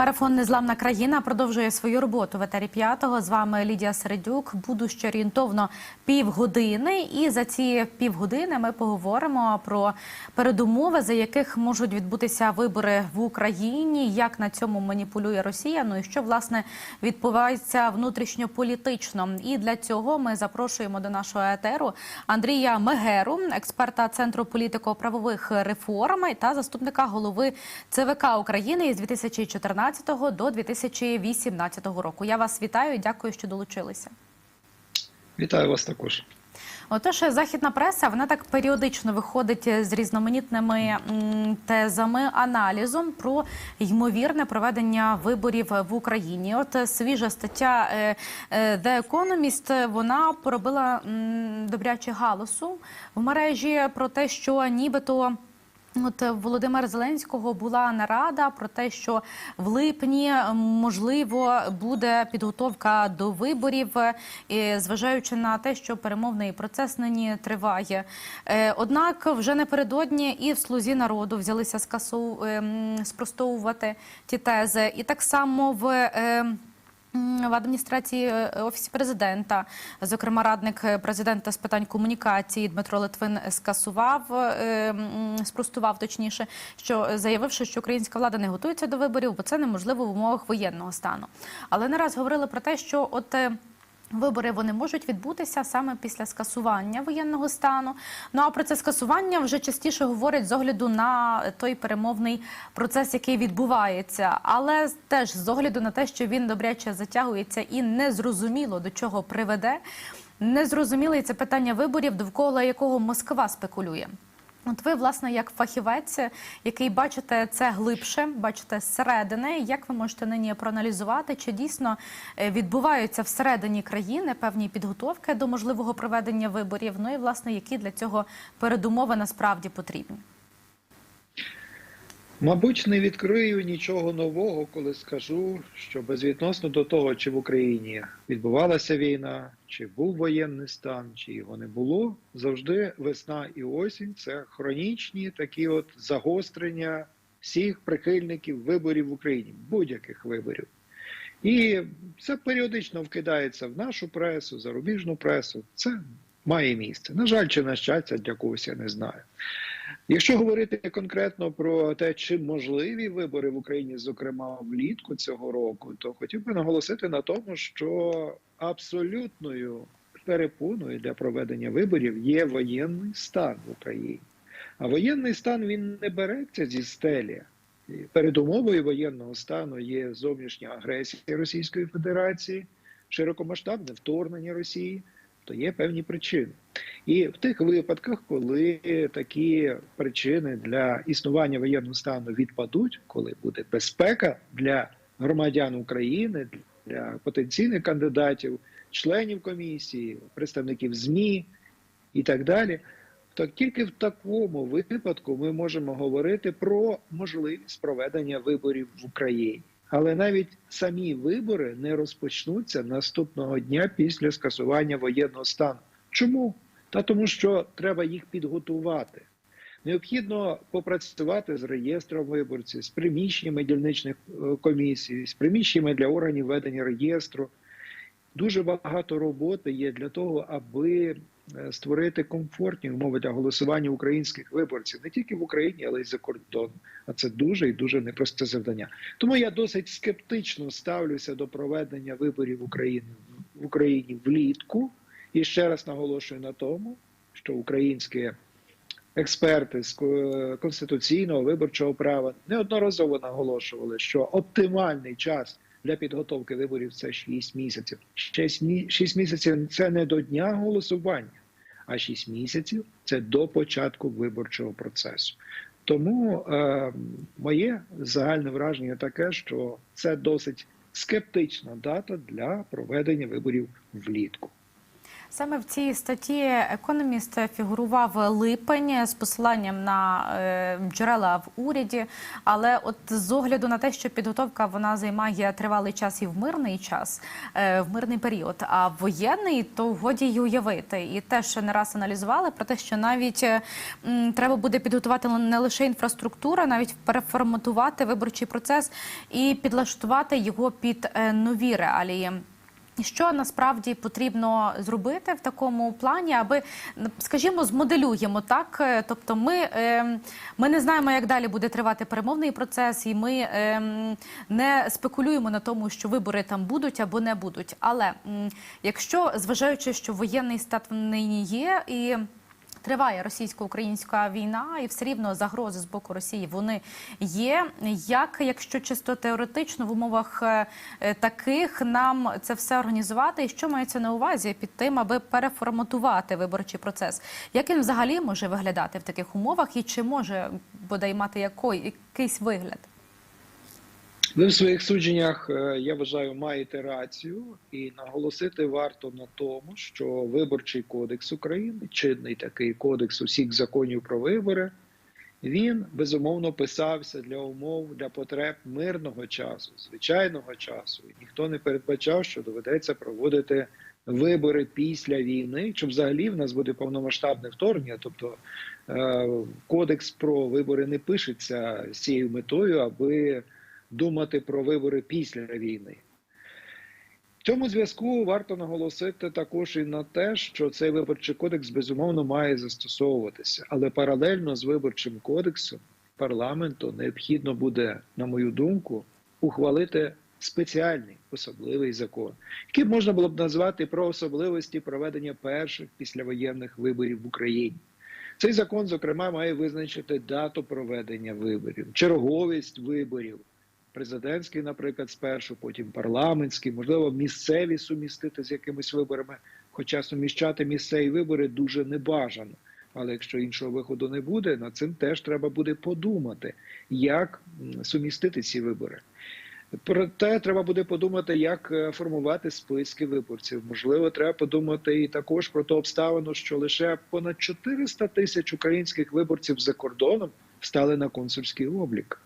Марафон Незламна країна продовжує свою роботу в етері п'ятого. З вами Лідія Середюк. Буду ще орієнтовно півгодини. І за ці півгодини ми поговоримо про передумови, за яких можуть відбутися вибори в Україні, як на цьому маніпулює Росія. Ну і що власне відбувається внутрішньополітично. І для цього ми запрошуємо до нашого етеру Андрія Мегеру, експерта центру політико-правових реформ та заступника голови ЦВК України із 2014 до 2018 року. Я вас вітаю і дякую, що долучилися. Вітаю вас також. Отож, західна преса вона так періодично виходить з різноманітними тезами, аналізом про ймовірне проведення виборів в Україні. От свіжа стаття е, е, The Economist, вона поробила добряче галасу в мережі про те, що нібито. От е, Володимира Зеленського була нарада про те, що в липні можливо буде підготовка до виборів, е, зважаючи на те, що перемовний процес нині триває. Е, Однак вже напередодні і в слузі народу взялися скасу... ем, спростовувати ті тези, і так само в. В адміністрації е, офісі президента, зокрема, радник е, президента з питань комунікації Дмитро Литвин скасував, е, спростував точніше, що заявивши, що українська влада не готується до виборів, бо це неможливо в умовах воєнного стану. Але не раз говорили про те, що от. Вибори вони можуть відбутися саме після скасування воєнного стану. Ну а про це скасування вже частіше говорять з огляду на той перемовний процес, який відбувається, але теж з огляду на те, що він добряче затягується і незрозуміло до чого приведе. Незрозуміле і це питання виборів, довкола якого Москва спекулює. От ви, власне, як фахівець, який бачите це глибше, бачите зсередини, як ви можете нині проаналізувати, чи дійсно е, відбуваються всередині країни певні підготовки до можливого проведення виборів? Ну і власне, які для цього передумови насправді потрібні? Мабуть, не відкрию нічого нового, коли скажу, що безвідносно до того, чи в Україні відбувалася війна, чи був воєнний стан, чи його не було, завжди весна і осінь це хронічні такі от загострення всіх прихильників виборів в Україні, будь-яких виборів. І це періодично вкидається в нашу пресу, зарубіжну пресу. Це має місце. На жаль, чи на щастя, для когось я не знаю. Якщо говорити конкретно про те, чи можливі вибори в Україні, зокрема влітку цього року, то хотів би наголосити на тому, що абсолютною перепоною для проведення виборів є воєнний стан в Україні. А воєнний стан він не береться зі стелі. Передумовою воєнного стану є зовнішня агресія Російської Федерації, широкомасштабне вторгнення Росії, то є певні причини. І в тих випадках, коли такі причини для існування воєнного стану відпадуть, коли буде безпека для громадян України, для потенційних кандидатів, членів комісії, представників ЗМІ і так далі, то тільки в такому випадку ми можемо говорити про можливість проведення виборів в Україні. Але навіть самі вибори не розпочнуться наступного дня після скасування воєнного стану. Чому? Та тому, що треба їх підготувати. Необхідно попрацювати з реєстром виборців, з приміщеннями дільничних е, комісій, з приміщеннями для органів ведення реєстру. Дуже багато роботи є для того, аби створити комфортні умови для голосування українських виборців не тільки в Україні, але й за кордоном. А це дуже і дуже непросте завдання. Тому я досить скептично ставлюся до проведення виборів в Україні в Україні влітку. І ще раз наголошую на тому, що українські експерти з конституційного виборчого права неодноразово наголошували, що оптимальний час для підготовки виборів це 6 місяців. 6 місяців це не до дня голосування, а 6 місяців це до початку виборчого процесу. Тому е, моє загальне враження таке, що це досить скептична дата для проведення виборів влітку. Саме в цій статті економіст фігурував липень з посиланням на е, джерела в уряді. Але от з огляду на те, що підготовка вона займає тривалий час і в мирний час, е, в мирний період, а в воєнний, то годі й уявити. І теж не раз аналізували про те, що навіть треба буде підготувати не лише інфраструктура, навіть переформатувати виборчий процес і підлаштувати його під е, нові реалії. Що насправді потрібно зробити в такому плані, аби скажімо, змоделюємо так. е, Тобто, ми, е, ми не знаємо, як далі буде тривати перемовний процес, і ми е, не спекулюємо на тому, що вибори там будуть або не будуть. Але якщо зважаючи, що воєнний стат нині є і. Триває російсько-українська війна, і все рівно загрози з боку Росії вони є. Як, якщо чисто теоретично в умовах е, е, таких нам це все організувати, і що мається на увазі під тим, аби переформатувати виборчий процес? Як він взагалі може виглядати в таких умовах, і чи може бодай мати який, якийсь вигляд? Ви в своїх судженнях, е, я вважаю, маєте рацію, і наголосити варто на тому, що виборчий кодекс України, чинний такий кодекс усіх законів про вибори, він безумовно писався для умов для потреб мирного часу, звичайного часу. І ніхто не передбачав, що доведеться проводити вибори після війни, чи взагалі в нас буде повномасштабне вторгнення. Тобто е, кодекс про вибори не пишеться з цією метою, аби думати про вибори після війни. В цьому зв'язку варто наголосити також і на те, що цей виборчий кодекс безумовно має застосовуватися, але паралельно з виборчим кодексом парламенту необхідно буде, на мою думку, ухвалити спеціальний особливий закон, який можна було б назвати про особливості проведення перших післявоєнних виборів в Україні. Цей закон, зокрема, має визначити дату проведення виборів, черговість виборів президентський, наприклад, спершу, потім парламентський, можливо, місцеві сумістити з якимись виборами. Хоча суміщати місцеві вибори дуже небажано. Але якщо іншого виходу не буде, над цим теж треба буде подумати, як сумістити ці вибори. Проте треба буде подумати, як е, формувати списки виборців. Можливо, треба подумати і також про ту обставину, що лише понад 400 тисяч українських виборців за кордоном стали на консульський облік.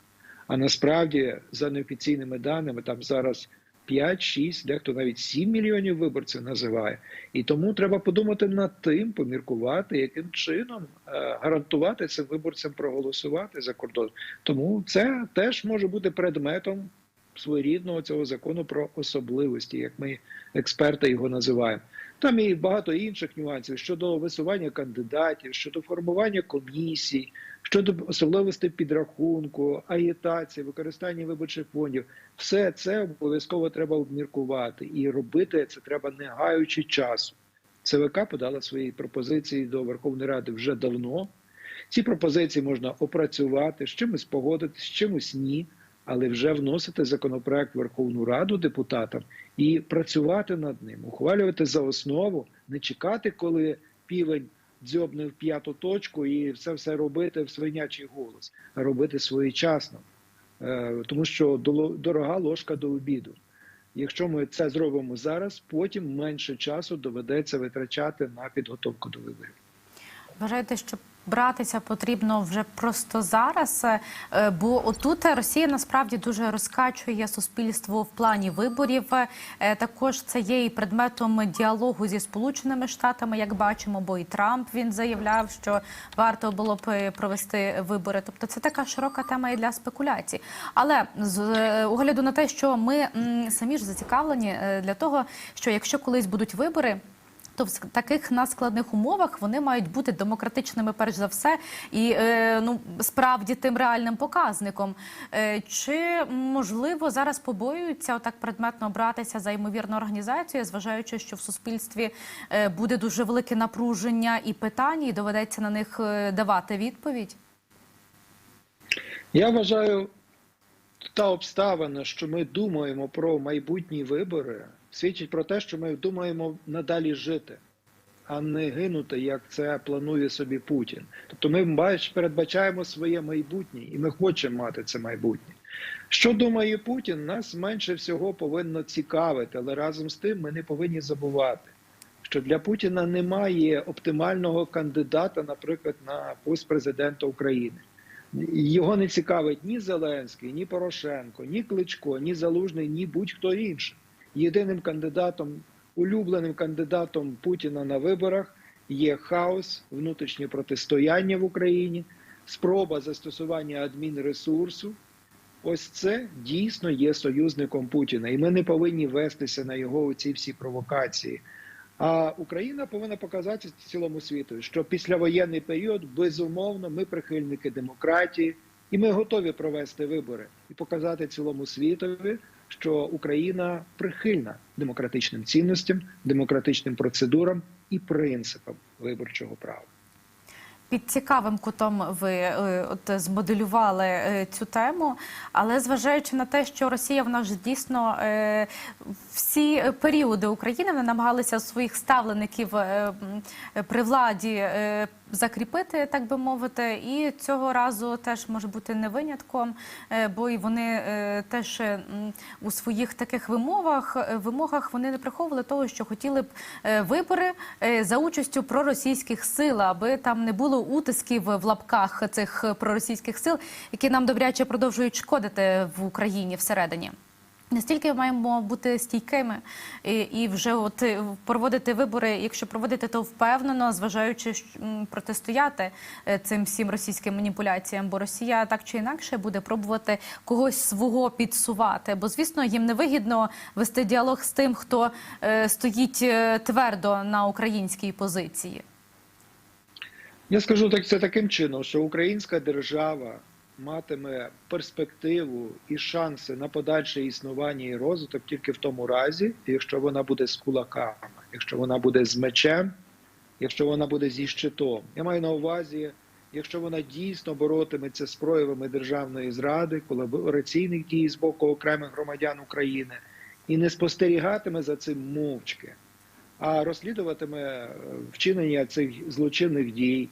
А насправді, за неофіційними даними, там зараз 5, 6, дехто навіть 7 мільйонів виборців називає. І тому треба подумати над тим, поміркувати, яким чином е, гарантувати цим виборцям проголосувати за кордон. Тому це теж може бути предметом своєрідного цього закону про особливості, як ми експерти його називаємо. Там і багато інших нюансів щодо висування кандидатів, щодо формування комісій, щодо особливостей підрахунку, агітації, використання виборчих фондів. Все це обов'язково треба обміркувати і робити це треба не гаючи часу. ЦВК подала свої пропозиції до Верховної Ради вже давно. Ці пропозиції можна опрацювати, з чимось погодити, з чимось ні, але вже вносити законопроект в Верховну Раду депутатам і працювати над ним, ухвалювати за основу, не чекати, коли півень дзьобне в п'яту точку і все все робити в свинячий голос, а робити своєчасно. Е, Тому що дорога ложка до обіду. Якщо ми це зробимо зараз, потім менше часу доведеться витрачати на підготовку до виборів. Вважаєте, що братися потрібно вже просто зараз? Е, Бо отут Росія насправді дуже розкачує суспільство в плані виборів. Е, Також це є і предметом діалогу зі Сполученими Штатами, як бачимо, бо і Трамп він заявляв, що варто було б е, провести вибори. Тобто це така широка тема і для спекуляцій. Але з огляду на те, що ми самі ж зацікавлені для того, що якщо колись будуть вибори. То в таких надскладних умовах вони мають бути демократичними, перш за все, і е, ну справді тим реальним показником. Е, чи можливо зараз побоюються отак предметно братися за ймовірну організацію, зважаючи, що в суспільстві е, буде дуже велике напруження і питання, і доведеться на них давати відповідь? Я вважаю, та обставина, що ми думаємо про майбутні вибори, свідчить про те, що ми думаємо надалі жити, а не гинути, як це планує собі Путін. Тобто ми бач, передбачаємо своє майбутнє, і ми хочемо мати це майбутнє. Що думає Путін, нас менше всього повинно цікавити, але разом з тим ми не повинні забувати, що для Путіна немає оптимального кандидата, наприклад, на пост президента України. Його не цікавить ні Зеленський, ні Порошенко, ні Кличко, ні Залужний, ні будь-хто інший. Єдиним кандидатом, улюбленим кандидатом Путіна на виборах є хаос, внутрішнє протистояння в Україні, спроба застосування адмінресурсу. Ось це дійсно є союзником Путіна, і ми не повинні вестися на його ці всі провокації. А Україна повинна показати цілому світу, що післявоєнний період безумовно ми прихильники демократії, і ми готові провести вибори і показати цілому світові, що Україна прихильна демократичним цінностям, демократичним процедурам і принципам виборчого права. Під цікавим кутом ви е, от змоделювали е, цю тему, але зважаючи на те, що Росія вона ж дійсно е, всі періоди України вони намагалися своїх ставлеників при владі закріпити, так би мовити, і цього разу теж може бути не винятком, е, бо і вони е, теж у своїх таких вимовах е, вимогах вони не приховували того, що хотіли б вибори за участю проросійських сил, аби там не було утисків в лапках цих проросійських сил, які нам добряче продовжують шкодити в Україні всередині. Настільки маємо бути стійкими і, і вже от е, проводити вибори, якщо проводити, то впевнено, зважаючи протистояти е, цим всім російським маніпуляціям, бо Росія так чи інакше буде пробувати когось свого підсувати. Бо звісно, їм не вигідно вести діалог з тим, хто е, стоїть твердо на українській позиції. Я скажу так це таким чином, що українська держава матиме перспективу і шанси на подальше існування і розвиток тільки в тому разі, якщо вона буде з кулаками, якщо вона буде з мечем, якщо вона буде зі щитом. Я маю на увазі, якщо вона дійсно боротиметься з проявами державної зради, колабораційних дій з боку окремих громадян України і не спостерігатиме за цим мовчки а розслідуватиме е, вчинення цих злочинних дій.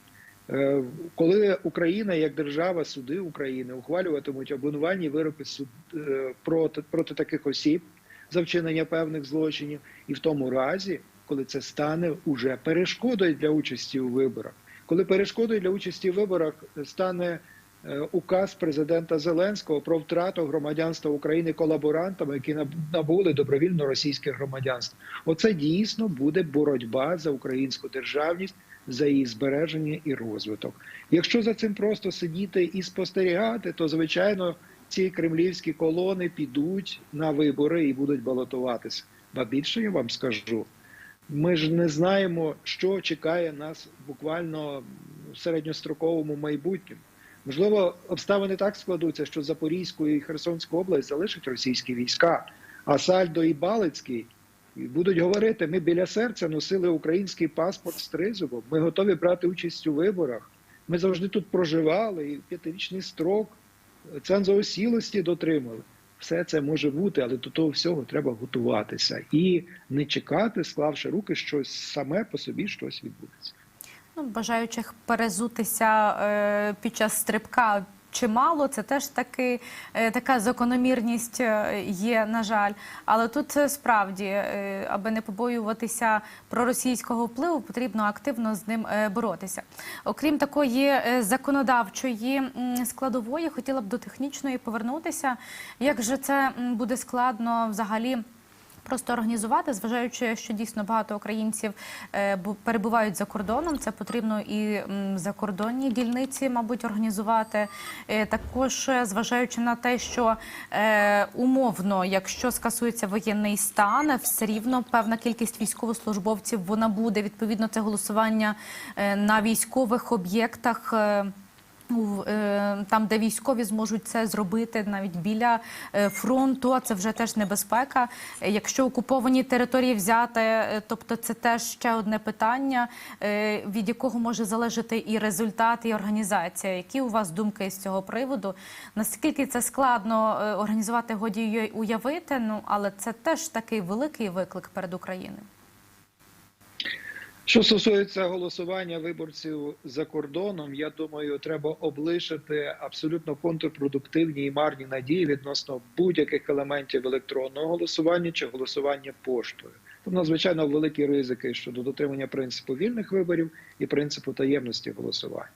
Е, Коли Україна як держава, суди України ухвалюватимуть обвинувальні вироки суд е, проти, проти таких осіб за вчинення певних злочинів, і в тому разі, коли це стане уже перешкодою для участі у виборах, коли перешкодою для участі у виборах стане е, указ президента Зеленського про втрату громадянства України колаборантами, які наб- набули добровільно російське громадянство. Оце дійсно буде боротьба за українську державність, за її збереження і розвиток. Якщо за цим просто сидіти і спостерігати, то звичайно ці кремлівські колони підуть на вибори і будуть балотуватися. Ба більше я вам скажу. Ми ж не знаємо, що чекає нас буквально в середньостроковому майбутньому. Можливо, обставини так складуться, що Запорізьку і Херсонську область залишать російські війська, а Сальдо і Балицький будуть говорити: ми біля серця носили український паспорт з тризубом, ми готові брати участь у виборах. Ми завжди тут проживали, і п'ятирічний строк цензоосілості дотримали. Все це може бути, але до того всього треба готуватися і не чекати, склавши руки, що саме по собі щось відбудеться. Ну, бажаючих перезутися е, під час стрибка чимало. Це теж таки, е, така закономірність е, є, на жаль. Але тут е, справді, аби не побоюватися проросійського впливу, потрібно активно з ним боротися. Окрім такої законодавчої складової, хотіла б до технічної повернутися. Як же це буде складно взагалі? Просто організувати, зважаючи, що дійсно багато українців е, перебувають за кордоном. Це потрібно і закордонні дільниці, мабуть, організувати. Е, Також е, зважаючи на те, що умовно, якщо скасується воєнний стан, все рівно певна кількість військовослужбовців вона буде. Відповідно, це голосування на військових об'єктах. Е, там, де військові зможуть це зробити навіть біля е, фронту, а це вже теж небезпека. Е, Якщо окуповані території взяти, тобто це теж ще одне питання, від якого може залежати і результат, і організація. Які у вас думки з цього приводу? Наскільки це складно організувати, годі уявити? Ну але це теж такий великий виклик перед Україною. Що стосується голосування виборців за кордоном, я думаю, треба облишити абсолютно контрпродуктивні і марні надії відносно будь-яких елементів електронного голосування чи голосування поштою. Тут надзвичайно великі ризики щодо дотримання принципу вільних виборів і принципу таємності голосування.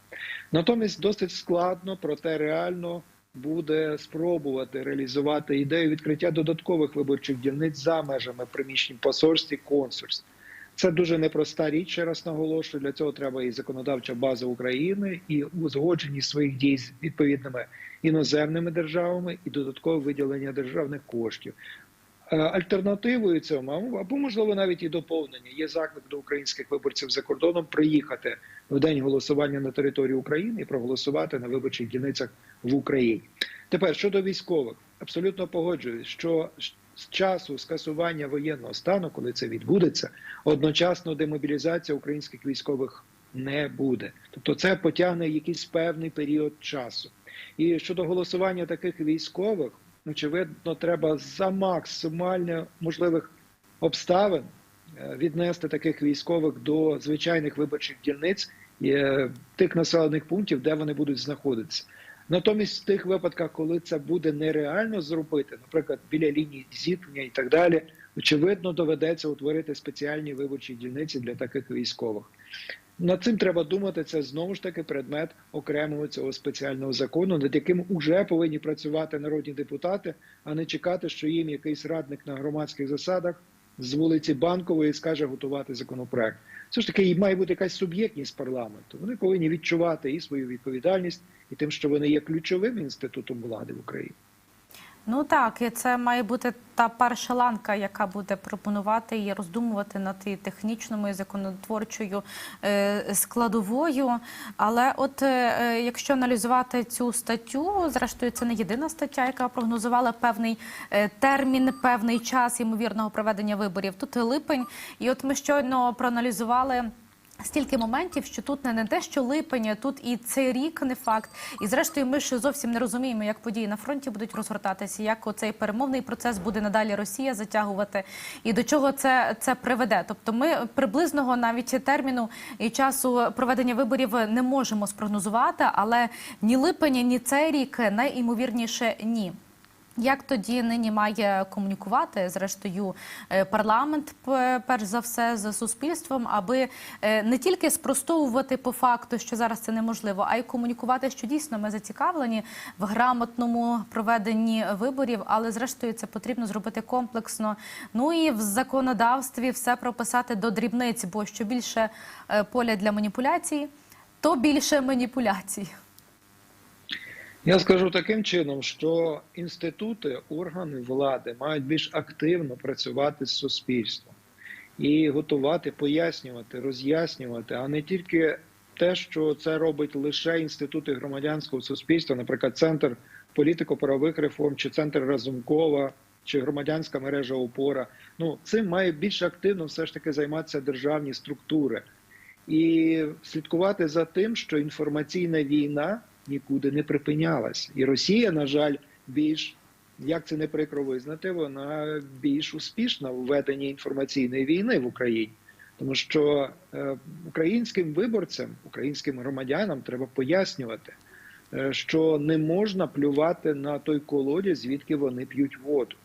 Натомість досить складно, проте реально буде спробувати реалізувати ідею відкриття додаткових виборчих дільниць за межами приміщень посольств і консульств. Це дуже непроста річ, ще раз наголошую. Для цього треба і законодавча база України, і узгодженість своїх дій з відповідними іноземними державами, і додаткове виділення державних коштів. Е, Альтернативою цьому, або можливо навіть і доповнення, є заклик до українських виборців за кордоном приїхати в день голосування на території України і проголосувати на виборчих дільницях в Україні. Тепер щодо військових, абсолютно погоджуюсь, що з часу скасування воєнного стану, коли це відбудеться, одночасно демобілізація українських військових не буде. Тобто це потягне якийсь певний період часу. І щодо голосування таких військових, очевидно, треба за максимально можливих обставин е, віднести таких військових до звичайних виборчих дільниць е, тих населених пунктів, де вони будуть знаходитися. Натомість, в тих випадках, коли це буде нереально зробити, наприклад, біля лінії зіткнення і так далі, очевидно, доведеться утворити спеціальні виборчі дільниці для таких військових. Над цим треба думати. Це знову ж таки предмет окремого цього спеціального закону, над яким уже повинні працювати народні депутати, а не чекати, що їм якийсь радник на громадських засадах з вулиці Банкової скаже готувати законопроект. Все ж таки має бути якась суб'єктність парламенту. Вони повинні відчувати і свою відповідальність, і тим, що вони є ключовим інститутом влади в Україні. Ну так, і це має бути та перша ланка, яка буде пропонувати і роздумувати над і технічною і законотворчою е, складовою. Але от е, якщо аналізувати цю статтю, зрештою, це не єдина стаття, яка прогнозувала певний е, термін, певний час ймовірного проведення виборів. Тут липень, і от ми щойно проаналізували. Стільки моментів, що тут не, те, що липень, тут і цей рік не факт. І зрештою, ми ж зовсім не розуміємо, як події на фронті будуть розгортатися, як оцей перемовний процес буде надалі Росія затягувати, і до чого це, це приведе. Тобто, ми приблизного навіть терміну і часу проведення виборів не можемо спрогнозувати, але ні липень, ні цей рік найімовірніше ні. Як тоді нині має комунікувати зрештою е, парламент, перш за все, з суспільством, аби е, не тільки спростовувати по факту, що зараз це неможливо, а й комунікувати, що дійсно ми зацікавлені в грамотному проведенні виборів, але зрештою це потрібно зробити комплексно. Ну і в законодавстві все прописати до дрібниць, бо що більше е, поля для маніпуляцій, то більше маніпуляцій. Я скажу таким чином, що інститути, органи влади мають більш активно працювати з суспільством і готувати, пояснювати, роз'яснювати, а не тільки те, що це робить лише інститути громадянського суспільства, наприклад, центр політико-правових реформ, чи центр Разумкова, чи громадянська мережа опора. Ну цим має більш активно все ж таки займатися державні структури і слідкувати за тим, що інформаційна війна нікуди не припинялась. І Росія, на жаль, більш як це не прикро визнати, вона більш успішна в веденні інформаційної війни в Україні. Тому що е, українським виборцям, українським громадянам треба пояснювати, е, що не можна плювати на той колодязь, звідки вони п'ють воду.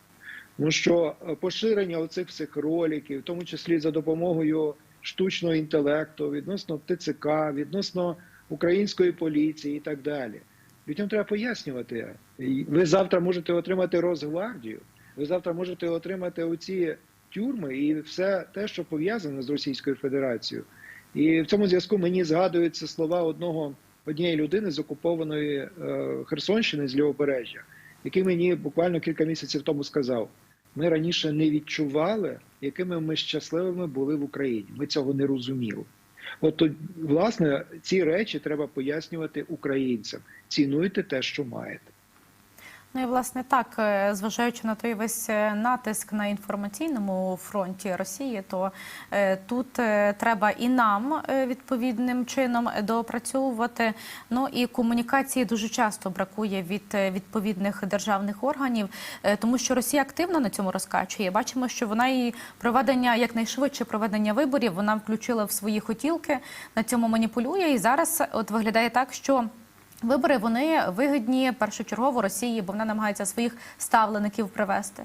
Тому що е, поширення оцих всіх роликів, в тому числі за допомогою штучного інтелекту, відносно ТЦК, відносно української поліції і так далі. Людям треба пояснювати. Ви завтра можете отримати Росгвардію, ви завтра можете отримати оці тюрми і все те, що пов'язане з Російською Федерацією. І в цьому зв'язку мені згадуються слова одного однієї людини з окупованої е, Херсонщини з Лівобережжя, який мені буквально кілька місяців тому сказав: ми раніше не відчували, якими ми щасливими були в Україні. Ми цього не розуміли. От власне ці речі треба пояснювати українцям. Цінуйте те, що маєте. Ну і власне так, е, зважаючи на той весь е, натиск на інформаційному фронті Росії, то е, тут треба і нам відповідним чином доопрацьовувати. Ну і комунікації дуже часто бракує від відповідних державних органів, тому що Росія активно на цьому розкачує. Бачимо, що вона і проведення якнайшвидше проведення виборів вона включила в свої хотілки, на цьому маніпулює. І зараз от виглядає так, що. Вибори вони вигідні першочергово Росії, бо вона намагається своїх ставлеників привести.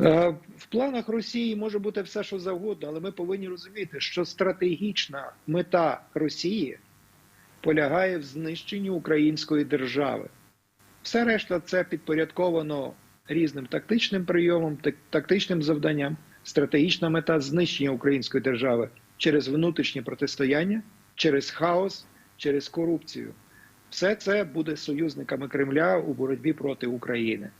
Е, В планах Росії може бути все, що завгодно, але ми повинні розуміти, що стратегічна мета Росії полягає в знищенні української держави. Все решта це підпорядковано різним тактичним прийомом, тактичним завданням. Стратегічна мета знищення української держави через внутрішнє протистояння, через хаос, через корупцію. Все це буде союзниками Кремля у боротьбі проти України.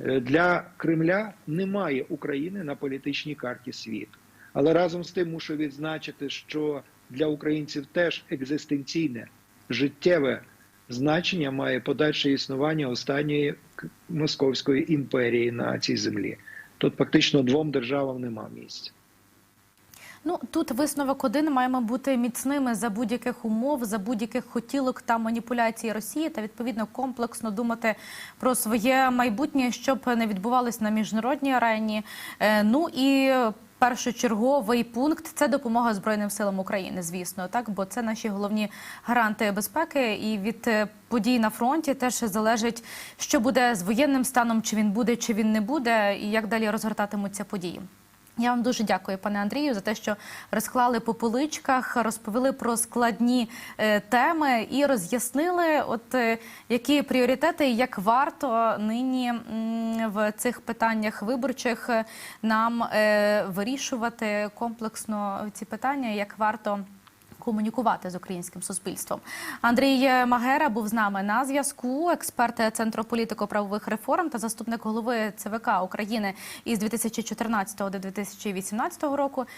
Е, Для Кремля немає України на політичній карті світу. Але разом з тим мушу відзначити, що для українців теж екзистенційне життєве значення має подальше існування останньої московської імперії на цій землі. Тут фактично двом державам нема місця. Ну тут висновок один маємо бути міцними за будь-яких умов, за будь-яких хотілок та маніпуляцій Росії, та відповідно комплексно думати про своє майбутнє, щоб не відбувалось на міжнародній арені. Е, Ну і першочерговий пункт це допомога Збройним силам України, звісно, так бо це наші головні гаранти безпеки. І від е, подій на фронті теж залежить, що буде з воєнним станом, чи він буде, чи він не буде, і як далі розгортатимуться події. Я вам дуже дякую, пане Андрію, за те, що розклали по поличках, розповіли про складні е, теми і роз'яснили, от е, які пріоритети і як варто нині в цих питаннях виборчих е, нам вирішувати комплексно ці питання, як варто. Комунікувати з українським суспільством. Андрій Магера був з нами на зв'язку. Експерт Центру політико-правових реформ та заступник голови ЦВК України із 2014 до 2018 року.